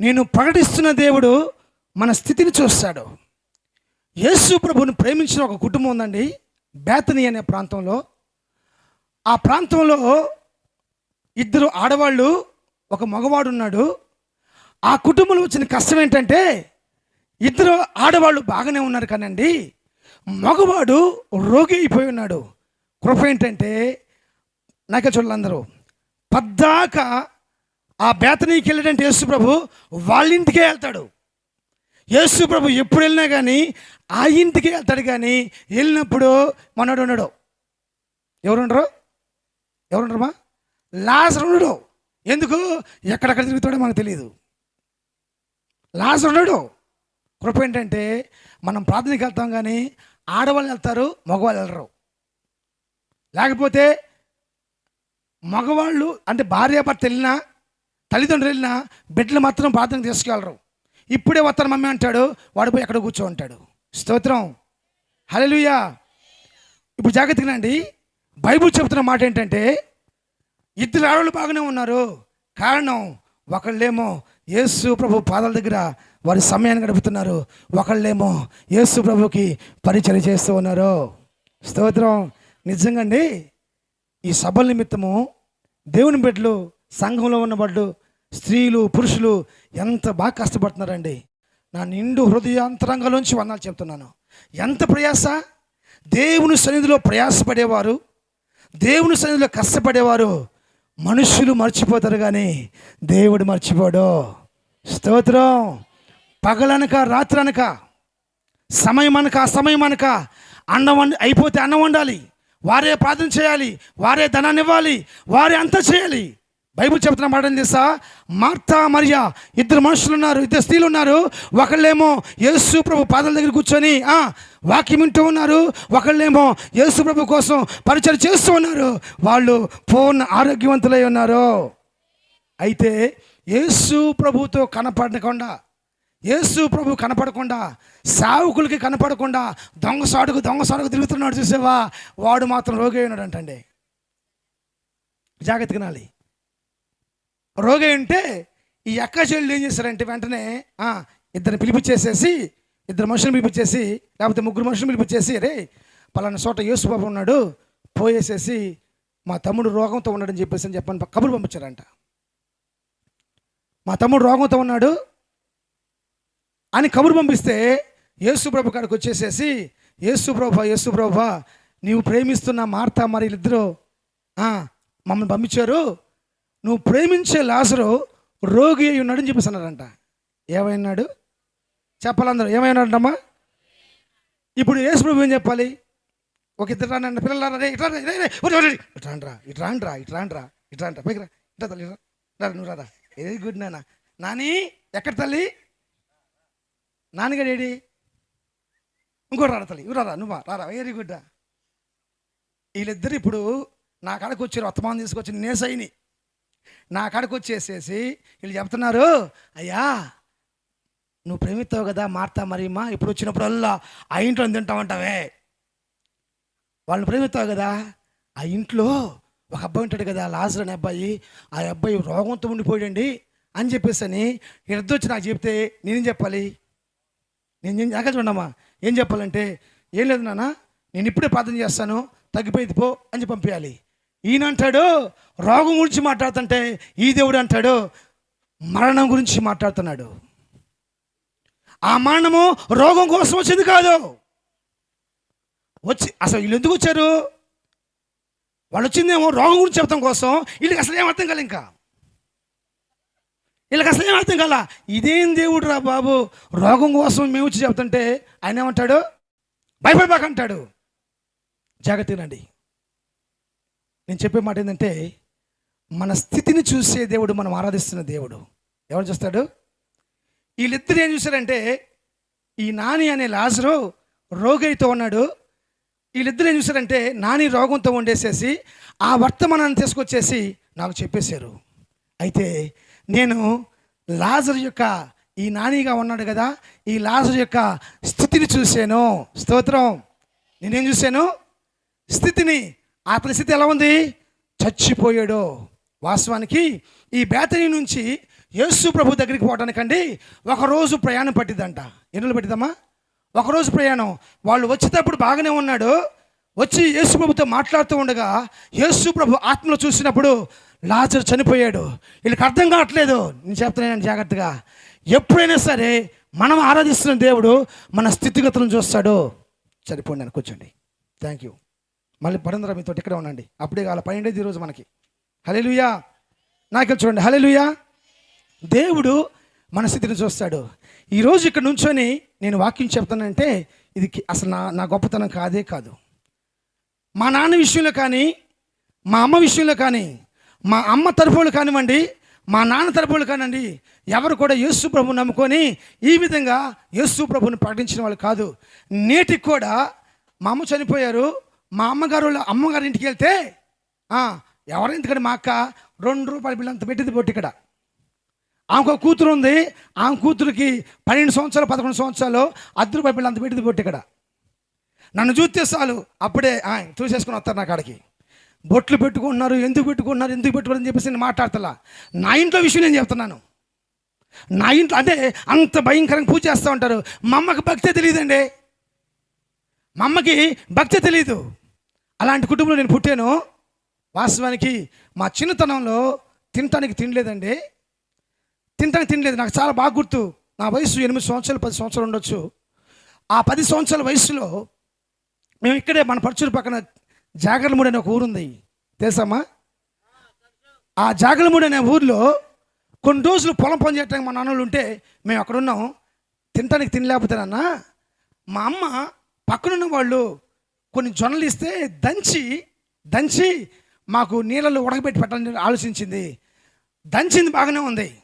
నేను ప్రకటిస్తున్న దేవుడు మన స్థితిని చూస్తాడు. యేసు ప్రభుని ప్రేమించిన ఒక కుటుంబం ఉందండి బేతని అనే ప్రాంతంలో. ఆ ప్రాంతంలో ఇద్దరు ఆడవాళ్ళు ఒక మగవాడు ఉన్నాడు. ఆ కుటుంబంలో వచ్చిన కష్టం ఏంటంటే ఇద్దరు ఆడవాళ్ళు బాగానే ఉన్నారు కానండి మగవాడు రోగి అయిపోయి ఉన్నాడు. కృప ఏంటంటే నాకే చూడాలందరూ పద్దాక ఆ బేతనీకి వెళ్ళాడంటే యేసు ప్రభు వాళ్ళ ఇంటికే వెళ్తాడు. యేసు ప్రభు ఎప్పుడు వెళ్ళినా కానీ ఆ ఇంటికి వెళ్తాడు కానీ వెళ్ళినప్పుడు మనోడు ఉండడు. ఎవరు ఉండరు ఎవరు లాజర్ ఉండడు. ఎందుకు? ఎక్కడెక్కడ తిరుగుతాడో మనకు తెలియదు లాజర్ ఉండడు. కృప ఏంటంటే మనం ప్రార్థనకి వెళ్తాం కానీ ఆడవాళ్ళు వెళ్తారు మగవాళ్ళు వెళ్ళరు. లేకపోతే మగవాళ్ళు అంటే భార్య భర్త వెళ్ళినా తల్లిదండ్రులు వెళ్ళినా బిడ్డలు మాత్రం ప్రార్థన తీసుకెళ్ళరు ఇప్పుడే వస్తాను మమ్మీ అంటాడు వాడు పోయి ఎక్కడ కూర్చో ఉంటాడు స్తోత్రం. హలలుయా ఇప్పుడు జాగ్రత్తగా అండి బైబుల్ చెబుతున్న మాట ఏంటంటే ఇద్దరు ఆడవాళ్ళు బాగానే ఉన్నారు. కారణం ఒకళ్ళేమో యేసు ప్రభు పాదాల దగ్గర వారి సమయాన్ని గడుపుతున్నారు. ఒకళ్ళేమో యేసు ప్రభుకి పరిచయం చేస్తూ ఉన్నారు. స్తోత్రం. నిజంగా అండి ఈ సభల నిమిత్తము దేవుని బిడ్డలు సంఘంలో ఉన్న వాళ్ళు స్త్రీలు పురుషులు ఎంత బాగా కష్టపడుతున్నారండి. నా నిండు హృదయాంతరంగంలోంచి వందాలు చెప్తున్నాను. ఎంత ప్రయాస? దేవుని సన్నిధిలో ప్రయాసపడేవారు దేవుని సన్నిధిలో కష్టపడేవారు మనుషులు మర్చిపోతారు కానీ దేవుడు మర్చిపోడు. స్తోత్రం. పగలనక రాత్రనక సమయం అనక అసమయం అనక అన్నం వండి అయిపోతే అన్నం వండాలి. వారే ప్రార్థన చేయాలి వారే ధనాన్ని ఇవ్వాలి వారే అంతా చేయాలి. బైబుల్ చెప్తున్న మాట తెలుసా? మార్తా మరియా ఇద్దరు మనుషులు ఉన్నారు ఇద్దరు స్త్రీలు ఉన్నారు. ఒకళ్ళేమో యేసు ప్రభు పాదాల దగ్గర కూర్చొని వాక్యం వింటూ ఉన్నారు. ఒకళ్ళేమో యేసు ప్రభు కోసం పరిచయం చేస్తూ ఉన్నారు. వాళ్ళు పూర్ణ ఆరోగ్యవంతులై ఉన్నారు. అయితే యేసు ప్రభుతో కనపడకుండా యేసు ప్రభు కనపడకుండా సావుకులకి కనపడకుండా దొంగ సాడుకు దొంగ సాడుకు తిరుగుతున్నాడు చూసేవా? వాడు మాత్రం రోగి ఉన్నాడు అంటండి జాగ్రత్త తినాలి రోగి ఉంటే ఈ అక్క చెల్లెలు ఏం చేశారంటే వెంటనే ఇద్దరిని పిలిపించేసేసి ఇద్దరు మనుషులు పిలిపించేసి లేకపోతే ముగ్గురు మనుషులు పిలిపించేసి రే పలానా చోట యేసు బాబు ఉన్నాడు పోయేసేసి మా తమ్ముడు రోగంతో ఉన్నాడని చెప్పేసి అని చెప్పని కబురు పంపించారంట. మా తమ్ముడు రోగంతో ఉన్నాడు అని కబురు పంపిస్తే యేసు ప్రభు కాడికి వచ్చేసేసి యేసు ప్రభా యేసు ప్రభా నీవు ప్రేమిస్తున్న మార్తా మరి వీళ్ళిద్దరూ మమ్మల్ని పంపించారు నువ్వు ప్రేమించే లాసరు రోగి అయి ఉన్నాడని చెప్పేసి ఏమైనాడు? చెప్పాలందరూ ఏమైనాడంటమ్మా? ఇప్పుడు యేసు ప్రభు ఏం చెప్పాలి? ఒక ఇద్దరు రానండి పిల్లలు రే ఇట్లా రా, రే, రే, ఒరే, ఇటు రాండ్రా ఇటు ఇటు పైకి రా ఇట్లా తల్లి రా. రా, నువ్వు రారా వెరీ గుడ్ నాన్న. నాని ఎక్కడ తల్లి? నాన్నగారు ఏడి? ఇంకోటి రారా తల్లి ఇవ్వరా నువ్వు రారా వెరీ గుడ్ వీళ్ళిద్దరు ఇప్పుడు నా కాడకు వచ్చారు వర్తమానం తీసుకొచ్చి నేసైని నా కాడకు వచ్చేసేసి వీళ్ళు చెప్తున్నారు అయ్యా నువ్వు ప్రేమిస్తావు కదా మార్తా మరీమా ఇప్పుడు వచ్చినప్పుడల్లా ఆ ఇంట్లో తింటామంటావే. వాళ్ళని ప్రేమిస్తావు కదా ఆ ఇంట్లో ఒక అబ్బాయి ఉంటాడు కదా లాజర్ అనే అబ్బాయి ఆ అబ్బాయి రోగంతో ఉండిపోయాడండి అని చెప్పేసి అని ఇద్దరు వచ్చి నాకు చెప్తే నేనేం చెప్పాలి? నేను ఏం చూడమ్మా ఏం చెప్పాలంటే ఏం లేదు నాన్న నేను ఇప్పుడే ప్రార్థన చేస్తాను తగ్గిపోయింది పో అని చెప్పి పంపించాలి. ఈయన అంటాడు రోగం గురించి మాట్లాడుతుంటే ఈ దేవుడు అంటాడు మరణం గురించి మాట్లాడుతున్నాడు. ఆ మరణము రోగం కోసం వచ్చింది కాదు. వచ్చి అసలు వీళ్ళు ఎందుకు వచ్చారు? వాళ్ళు వచ్చిందేమో రోగం గురించి చెప్తాం కోసం వీళ్ళకి అసలు ఏం అర్థం కాలే ఇంకా. వీళ్ళకి అసలు ఏం అర్థం కాల? ఇదేం దేవుడు రా బాబు రోగం కోసం మేము వచ్చి చెప్తుంటే ఆయన ఏమంటాడు? భయపడబాక అంటాడు జాగ్రత్తనండి నేను చెప్పే మాట ఏంటంటే మన స్థితిని చూసే దేవుడు మనం ఆరాధిస్తున్న దేవుడు. ఎవరు చూస్తాడు? వీళ్ళిద్దరు ఏం చూశారంటే ఈ నాని అనే లాజరు రోగితో ఉన్నాడు. వీళ్ళిద్దరు ఏం చూశారంటే నాని రోగంతో ఉండేసేసి ఆ వర్తమానాన్ని తీసుకొచ్చేసి నాకు చెప్పేశారు. అయితే నేను లాజర్ యొక్క ఈ నానిగా ఉన్నాడు కదా ఈ లాజర్ యొక్క స్థితిని చూశాను. స్తోత్రం. నేనేం చూశాను? స్థితిని ఆ పరిస్థితి ఎలా ఉంది? చచ్చిపోయాడు. వాస్తవానికి ఈ బేతనీ నుంచి యేసు ప్రభు దగ్గరికి పోవడానికండి ఒకరోజు ప్రయాణం పట్టిందంట ఎన్ని రోజులు పట్టిద్దమ్మా? ఒకరోజు ప్రయాణం. వాళ్ళు వచ్చేటప్పుడు బాగానే ఉన్నాడు. వచ్చి యేసు ప్రభుతో మాట్లాడుతూ ఉండగా యేసు ప్రభు ఆత్మలో చూసినప్పుడు లాజర్ చనిపోయాడు. వీళ్ళకి అర్థం కావట్లేదు. నేను చెప్తున్నాను జాగ్రత్తగా. ఎప్పుడైనా సరే మనం ఆరాధిస్తున్న దేవుడు మన స్థితిగతులను చూస్తాడు. చనిపోండి అని కూర్చోండి థ్యాంక్ యూ మళ్ళీ పరందర మీతో ఇక్కడే ఉండండి. అప్పుడే కాల పన్నెండేది ఈరోజు మనకి. హలెలుయా నాకు చూడండి. హలెలుయా దేవుడు మన స్థితిని చూస్తాడు. ఈరోజు ఇక్కడ నుంచొని నేను వాక్యం చెప్తానంటే ఇది అసలు నా నా గొప్పతనం కాదే కాదు. మా నాన్న విషయంలో కానీ మా అమ్మ విషయంలో కానీ మా అమ్మ తరపులు కానివ్వండి మా నాన్న తరపులు కానివ్వండి ఎవరు కూడా యేసు ప్రభు నమ్ముకొని ఈ విధంగా యేసు ప్రభుని ప్రకటించిన వాళ్ళు కాదు. నేటికి కూడా మా అమ్మ చనిపోయారు. మా అమ్మగారు వాళ్ళ అమ్మగారి ఇంటికి వెళ్తే ఎవరు ఎందుకంటే మా అక్క రెండు రూపాయల బిల్లు అంత పెట్టింది పొట్టి ఇక్కడ. ఆమెకు కూతురు ఉంది. ఆమె కూతురికి పన్నెండు సంవత్సరాలు పదకొండు సంవత్సరాలు అర్ధ రూపాయల బిల్లు అంత పెట్టింది పొట్టి ఇక్కడ. నన్ను చూస్తే చాలు అప్పుడే చూసేసుకుని వస్తారు నా కాడికి బొట్లు పెట్టుకుంటున్నారు ఎందుకు పెట్టుకుంటున్నారు ఎందుకు పెట్టుకున్నారు చెప్పేసి నేను మాట్లాడతలా. నా ఇంట్లో విషయం నేను చెప్తున్నాను. నా ఇంట్లో అంటే అంత భయంకరంగా పూజ చేస్తూ ఉంటారు. మా అమ్మకి భక్తే తెలియదండి. మా అమ్మకి భక్తే తెలియదు. అలాంటి కుటుంబంలో నేను పుట్టాను. వాస్తవానికి మా చిన్నతనంలో తినటానికి తినలేదండి. తినటానికి తినలేదు. నాకు చాలా బాగా గుర్తు. నా వయసు ఎనిమిది సంవత్సరాలు పది సంవత్సరాలు ఉండొచ్చు. ఆ పది సంవత్సరాల వయసులో మేము ఇక్కడే మన పరచూరు పక్కన జాగర్లమూడి అనే ఒక ఊరుంది. తెలుసమ్మా ఆ జాగలమూడి అనే ఊర్లో కొన్ని రోజులు పొలం పని చేయడానికి మా నాన్నలు ఉంటే మేము అక్కడ ఉన్నాం. తినటానికి తినలేకపోతేనన్నా. మా అమ్మ పక్కనున్న వాళ్ళు కొన్ని జొన్నలు ఇస్తే దంచి దంచి మాకు నీళ్ళలో ఉడకబెట్టి పెట్టాలని ఆలోచించింది. దంచింది బాగానే ఉంది.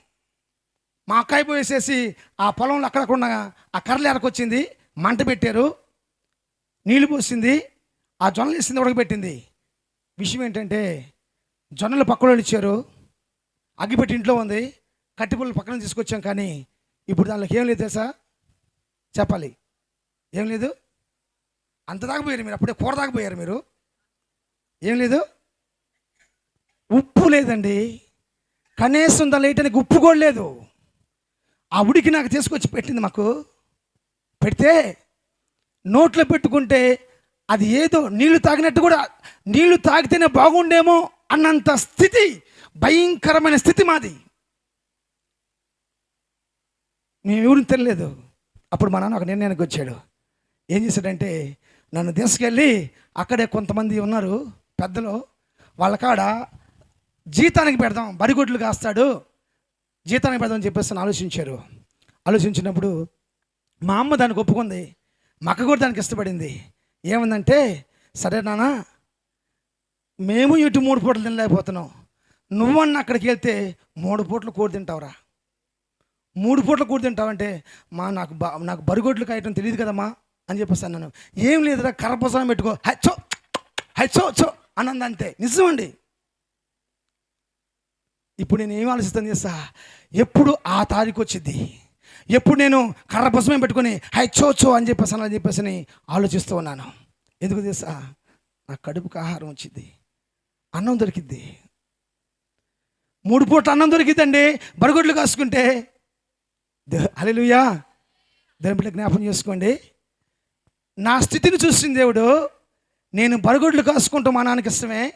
మా అక్కాయి పోసేసి ఆ పొలంలో అక్కడకుండా ఆ కర్రలు ఎరకొచ్చింది. మంట పెట్టారు. నీళ్ళు పోసింది. ఆ జొన్నలు ఇస్తుంది ఉడకబెట్టింది. విషయం ఏంటంటే జొన్నలు పక్కలో ఇచ్చారు. అగ్గిపెట్టి ఇంట్లో ఉంది. కట్టిపుల్లలు పక్కన తీసుకొచ్చాం కానీ ఇప్పుడు దానిలోకి ఏం లేదు తెలుసా? చెప్పాలి. ఏం లేదు? అంత దాకా పోయారు మీరు అప్పుడే కూర దాకా పోయారు మీరు. ఏం లేదు? ఉప్పు లేదండి. కనీసం దాని వేయటానికి ఉప్పు కూడా లేదు. ఆ ఉడికి నాకు తీసుకొచ్చి పెట్టింది మాకు. పెడితే నోట్లో పెట్టుకుంటే అది ఏదో నీళ్ళు తాగినట్టు కూడా నీళ్ళు తాగితేనే బాగుండేమో అన్నంత స్థితి భయంకరమైన స్థితి మాది. మేము ఎవరిని తెలియలేదు అప్పుడు మా నాన్న ఒక నిర్ణయానికి వచ్చాడు. ఏం చేశాడంటే నన్ను తీసుకెళ్ళి అక్కడే కొంతమంది ఉన్నారు పెద్దలు. వాళ్ళ కాడ జీతానికి పెడదాం బరిగొడ్లు కాస్తాడు. జీతానికి పెడదాం అని చెప్పేసి ఆలోచించారు. ఆలోచించినప్పుడు మా అమ్మ దానికి ఒప్పుకుంది. మా అక్క కూడా దానికి ఇష్టపడింది. ఏమందంటే సరే నాన్న మేము ఇటు మూడు పూటలు తినలేకపోతున్నాం. నువ్వన్న అక్కడికి వెళ్తే మూడు పూటలు కూర తింటావురా. మూడు పూటలు కూర తింటావంటే మా నాకు బా నాకు బరిగొడ్లు కాయటం తెలియదు కదమ్మా. అని చెప్పేసి అన్నాను. ఏం లేదురా కర్రపొసలం పెట్టుకో. హచ్చో హచ్చో చో అన్నది అంతే నిజమండి ఇప్పుడు నేను ఏం ఆలోచిస్తాను చేస్తా ఎప్పుడు ఆ తారీఖు వచ్చింది ఎప్పుడు నేను కర్ర పెట్టుకొని హై చో చో అని చెప్పేసి అని చెప్పేసి అని ఆలోచిస్తూ ఉన్నాను. ఎందుకు తెలుసా? నా కడుపుకి ఆహారం వచ్చింది అన్నం దొరికిద్ది. మూడు పూట అన్నం దొరికిద్దండి. బరగొడ్లు కాసుకుంటే. అలెలుయా దేవుని బిడ్డ జ్ఞాపం చేసుకోండి. నా స్థితిని చూసిన దేవుడు నేను బరుగొడ్లు కాసుకుంటూ మా నాన్నకి ఇష్టమే.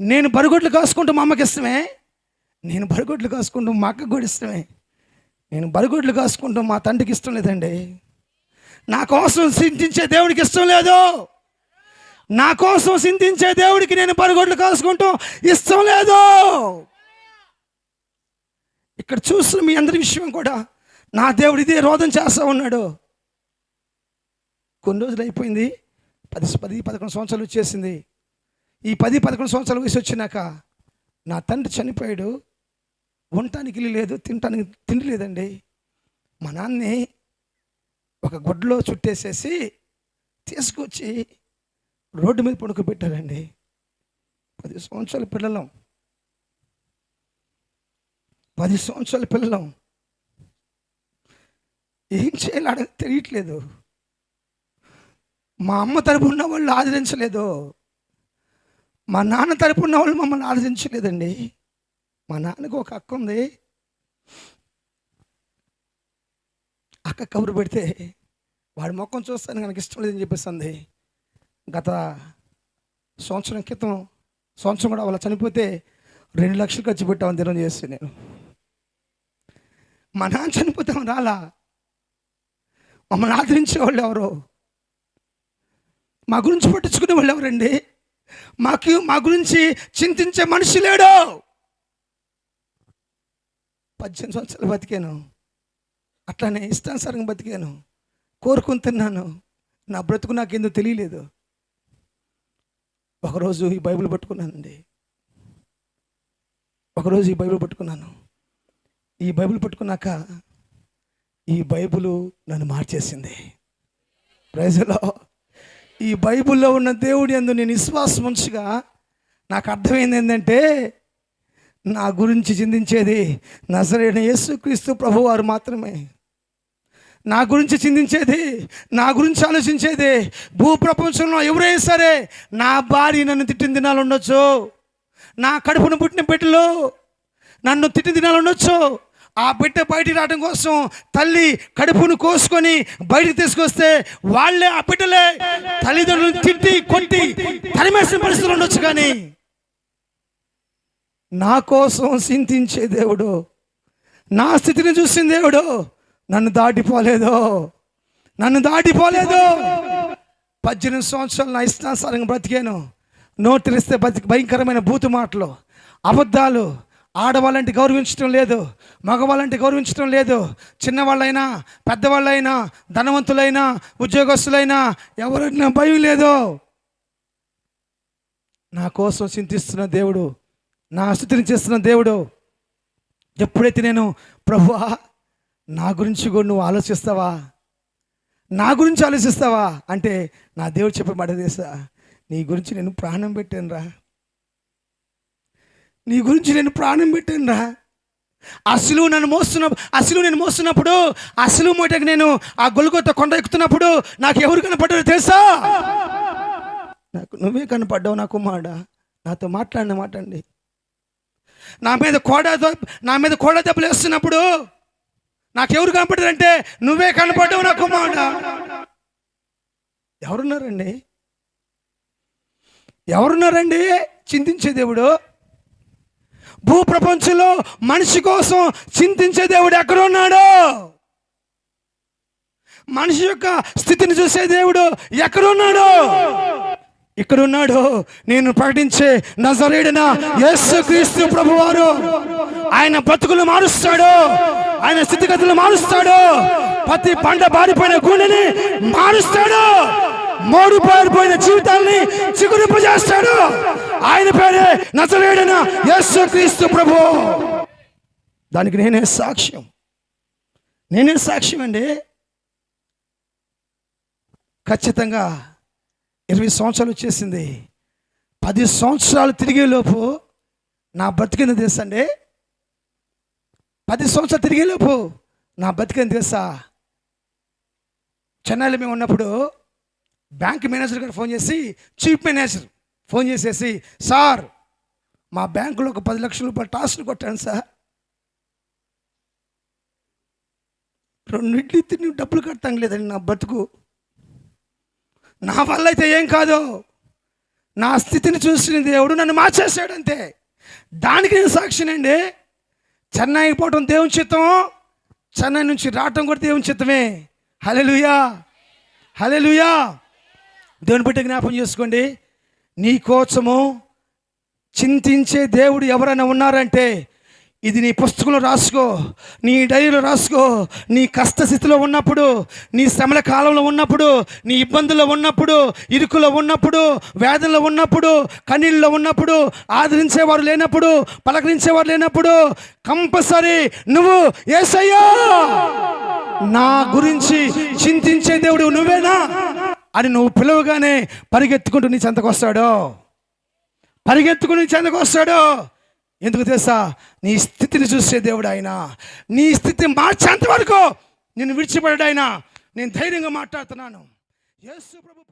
నేను బరుగొడ్లు కాసుకుంటూ మా అమ్మకి ఇష్టమే. నేను బరుగొడ్లు కాసుకుంటూ మా అక్కకు కూడా ఇష్టమే. నేను బరుగొడ్లు కాసుకుంటూ మా తండ్రికి ఇష్టం లేదండి. నా కోసం చింతించే దేవుడికి ఇష్టం లేదు. నా కోసం చింతించే దేవుడికి నేను బరుగొడ్లు కాసుకుంటూ ఇష్టం లేదు. ఇక్కడ చూస్తున్న మీ అందరి విషయం కూడా నా దేవుడు ఇదే రోధం చేస్తూ ఉన్నాడు. కొన్ని రోజులు అయిపోయింది. పది పది పదకొండు సంవత్సరాలు వచ్చేసింది. ఈ పది పదకొండు సంవత్సరాల వయసు వచ్చినాక నా తండ్రి చనిపోయాడు. ఉండటానికి ఇల్లు లేదు తినటానికి తిండి లేదండి. మా నాన్ని ఒక గుడ్లో చుట్టేసేసి తీసుకొచ్చి రోడ్డు మీద పడుకోబెట్టారండి. పది సంవత్సరాల పిల్లలం. పది సంవత్సరాల పిల్లలం. ఏం చేయాలో అడగ తెలియట్లేదు. మా అమ్మ తరపు ఉన్న వాళ్ళు ఆదరించలేదు. మా నాన్న తరపు ఉన్న వాళ్ళు మమ్మల్ని ఆదరించలేదండి. మా నాన్నకు ఒక అక్క ఉంది. అక్క కబురు పెడితే వాడి ముఖం చూస్తాను కనుక ఇష్టం లేదని చెప్పేసింది. గత సంవత్సరం క్రితం సంవత్సరం కూడా వాళ్ళ చనిపోతే రెండు లక్షలు ఖర్చు పెట్టామని దినం చేస్తే నేను. మా నాన్న చనిపోతాం రాలా. మమ్మల్ని ఆదరించే వాళ్ళు ఎవరో? మా గురించి పట్టించుకునే వాళ్ళు ఎవరండి మాకు మా గురించి చింతించే మనిషి లేడు. పద్దెనిమిది సంవత్సరాలు బతికాను. అట్లానే ఇష్టానుసారంగా బతికాను. కోరుకుని తిన్నాను. నా బ్రతుకు నాకేందో తెలియలేదు. ఒకరోజు ఈ బైబిల్ పట్టుకున్నానండి. ఒకరోజు ఈ బైబిల్ పట్టుకున్నాను. ఈ బైబిల్ పట్టుకున్నాక ఈ బైబిల్ నన్ను మార్చేసింది. ప్రజలో ఈ బైబిల్లో ఉన్న దేవుడి అందు నేను విశ్వాసం ఉంచగా నాకు అర్థమైంది ఏంటంటే నా గురించి చిందించేది నజరైన యేసుక్రీస్తు ప్రభువారు మాత్రమే. నా గురించి చిందించేది నా గురించి ఆలోచించేది భూప్రపంచంలో ఎవరైనా సరే నా భార్య నన్ను తిట్టిన దినాలు ఉండొచ్చు. నా కడుపును పుట్టిన బిడ్డలు నన్ను తిట్టిన దినాలు ఉండొచ్చు. ఆ బిడ్డ బయటికి రావడం కోసం తల్లి కడుపును కోసుకొని బయటికి తీసుకొస్తే వాళ్ళే ఆ బిడ్డలే. తల్లిదండ్రులను తిట్టి కొట్టి తరిమేసిన పరిస్థితులు ఉండొచ్చు కానీ నా కోసం చింతించే దేవుడు నా స్థితిని చూసిన దేవుడు నన్ను దాటిపోలేదు. నన్ను దాటిపోలేదు. పద్దెనిమిది సంవత్సరాలు నా ఇష్టానుసారంగా బ్రతికాను. నోటు తెరిస్తే బతికి భయంకరమైన బూతు మాటలు అబద్ధాలు ఆడవాళ్ళంటే గౌరవించడం లేదు మగవాళ్ళంటే గౌరవించడం లేదు. చిన్నవాళ్ళైనా పెద్దవాళ్ళైనా ధనవంతులైనా ఉద్యోగస్తులైనా ఎవరైనా భయం లేదు. నా కోసం చింతిస్తున్న దేవుడు నా స్థితిని చేస్తున్న దేవుడు ఎప్పుడైతే నేను ప్రభువా నా గురించి కూడా నువ్వు ఆలోచిస్తావా? నా గురించి ఆలోచిస్తావా? అంటే నా దేవుడు చెప్పే మాట తెలుసా? నీ గురించి నేను ప్రాణం పెట్టాను రా నీ గురించి నేను ప్రాణం పెట్టాను రా అసలు నన్ను మోస్తున్న అసలు నేను మోస్తున్నప్పుడు అసలు మూటకి నేను ఆ గొలుగొత్త కొండ ఎక్కుతున్నప్పుడు నాకు ఎవరు కనపడ్డారు తెలుసా? నాకు నువ్వే కనపడ్డావు నా కుమారుడా. నాతో మాట్లాడిన మాట్లాడండి నా మీద కోడ నా మీద కోడ దెబ్బలు వేస్తున్నప్పుడు నాకెవరు కనపడ్డారంటే నువ్వే కనపడ్డావు నా కుమారుడా. ఎవరున్నారండి? ఎవరున్నారండి? చింతించే దేవుడు భూప్రపంచంలో మనిషి కోసం చింతించే దేవుడు ఎక్కడున్నాడో? మనిషి యొక్క స్థితిని చూసే దేవుడు ఎక్కడున్నాడో? ఇక్కడున్నాడు నేను ప్రకటించే నజరేడిన యేసు క్రీస్తు ప్రభువారు. ఆయన బ్రతుకులు మారుస్తాడు ఆయన స్థితిగతులు మారుస్తాడు ప్రతి పంట బారిపోయిన గుండెని మారుస్తాడు మోడు పారిపోయిన జీవితాన్ని చిగురింపజేస్తాడు ఆయన పేరే నజరేడిన యస్సు క్రీస్తు ప్రభు. దానికి నేనే సాక్ష్యం. నేనే సాక్ష్యం అండి. ఖచ్చితంగా ఇరవై సంవత్సరాలు వచ్చేసింది. పది సంవత్సరాలు తిరిగేలోపు నా బతికింది తెలుసా అండి. పది సంవత్సరాలు తిరిగేలోపు నా బతికింది తెలుసా చెన్నైలో మేము ఉన్నప్పుడు బ్యాంక్ మేనేజర్ గారు ఫోన్ చేసి చీఫ్ మేనేజర్ ఫోన్ చేసేసి సార్ మా బ్యాంకులో ఒక పది లక్షల రూపాయలు టాస్లు కొట్టాను సార్. రెండింటి తిని డబ్బులు కట్టడం లేదండి నా బతుకు. నా వల్ల అయితే ఏం కాదు. నా స్థితిని చూసిన దేవుడు నన్ను మార్చేసాడంతే అంతే దానికి నేను సాక్షినండి. చెన్నైకి పోవటం దేవుని చిత్తం. చెన్నై నుంచి రావటం కూడా దేవుని చిత్తమే. హలెలుయా హలెలుయా దేవుని బిడ్డ జ్ఞాపం చేసుకోండి. నీ కోసము చింతించే దేవుడు ఎవరైనా ఉన్నారంటే ఇది నీ పుస్తకంలో రాసుకో నీ డైరీలో రాసుకో. నీ కష్టస్థితిలో ఉన్నప్పుడు నీ శ్రమల కాలంలో ఉన్నప్పుడు నీ ఇబ్బందుల్లో ఉన్నప్పుడు ఇరుకులో ఉన్నప్పుడు వేదనలో ఉన్నప్పుడు కన్నీళ్ళలో ఉన్నప్పుడు ఆదరించేవారు లేనప్పుడు పలకరించేవారు లేనప్పుడు కంపల్సరీ నువ్వు ఏసయ్యా! నా గురించి చింతించే దేవుడు నువ్వేనా? అని నువ్వు పిలవగానే పరిగెత్తుకుంటూ నీ చెంతకు వస్తాడో? పరిగెత్తుకుని చెందకు వస్తాడో? ఎందుకు తెలుసా? నీ స్థితిని చూసే దేవుడు ఆయన. నీ స్థితి మార్చేంత వరకు నేను విడిచిపడ్డాయన నేను ధైర్యంగా మాట్లాడుతున్నాను. యేసు ప్రభు